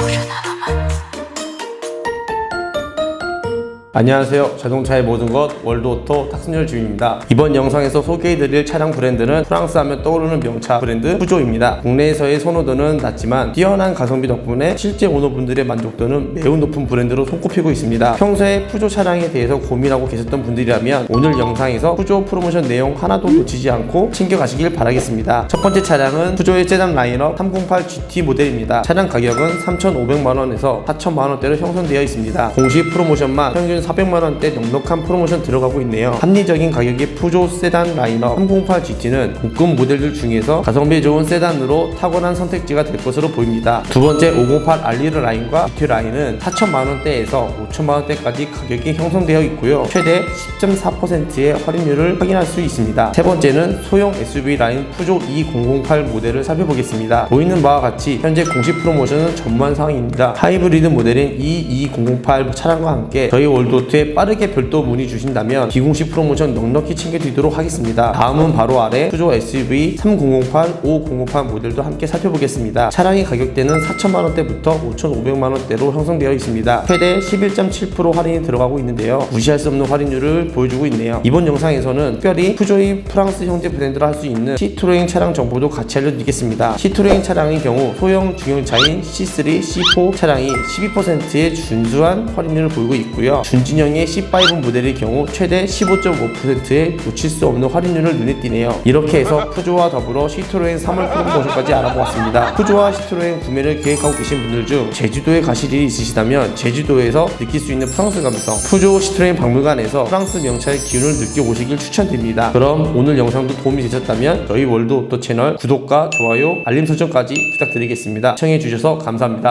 我真的很爱 안녕하세요. 자동차의 모든 것 월드오토 탁순열 주임입니다. 이번 영상에서 소개해드릴 차량 브랜드는 프랑스 하면 떠오르는 명차 브랜드 푸조입니다. 국내에서의 선호도는 낮지만 뛰어난 가성비 덕분에 실제 오너분들의 만족도는 매우 높은 브랜드로 손꼽히고 있습니다. 평소에 푸조 차량에 대해서 고민하고 계셨던 분들이라면 오늘 영상에서 푸조 프로모션 내용 하나도 놓치지 않고 챙겨가시길 바라겠습니다. 첫 번째 차량은 푸조의 세단 라인업 308 GT 모델입니다. 차량 가격은 3,500만원에서 4,000만원대로 형성되어 있습니다. 공식 프로모션만 평균 400만원대 넉넉한 프로모션 들어가고 있네요. 합리적인 가격의 푸조 세단 라인업 308 GT는 고급 모델들 중에서 가성비 좋은 세단으로 탁월한 선택지가 될 것으로 보입니다. 두 번째 508 알리르 라인과 GT 라인은 4천만원대에서 5천만원대까지 가격이 형성되어 있고요. 최대 10.4%의 할인율을 확인할 수 있습니다. 세 번째는 소형 SUV 라인 푸조 2008 모델을 살펴보겠습니다. 보이는 바와 같이 현재 공식 프로모션은 전무한 상황입니다. 하이브리드 모델인 E2008 차량과 함께 저희 월드 오트에 빠르게 별도 문의 주신다면 비공식 프로모션 넉넉히 챙겨드리도록 하겠습니다. 다음은 바로 아래 푸조 SUV 3008, 5008 모델도 함께 살펴보겠습니다. 차량의 가격대는 4천만원대부터 5,500만원대로 형성되어 있습니다. 최대 11.7% 할인이 들어가고 있는데요. 무시할 수 없는 할인율을 보여주고 있네요. 이번 영상에서는 특별히 푸조의 프랑스 형제 브랜드로 할수 있는 시트로잉 차량 정보도 같이 알려드리겠습니다. 시트로잉 차량의 경우 소형 중형차인 C3, C4 차량이 12%의 준수한 할인율을 보이고 있고요. 준 진형의 C5 모델의 경우 최대 15.5%의 놓칠 수 없는 할인율을 눈에 띄네요. 이렇게 해서 푸조와 더불어 시트로엔 3월 프로모션까지 알아보았습니다. 푸조와 시트로엔 구매를 계획하고 계신 분들 중 제주도에 가실 일이 있으시다면 제주도에서 느낄 수 있는 프랑스 감성 푸조 시트로엔 박물관에서 프랑스 명차의 기운을 느껴보시길 추천드립니다. 그럼 오늘 영상도 도움이 되셨다면 저희 월드 오토 채널 구독과 좋아요, 알림 설정까지 부탁드리겠습니다. 시청해주셔서 감사합니다.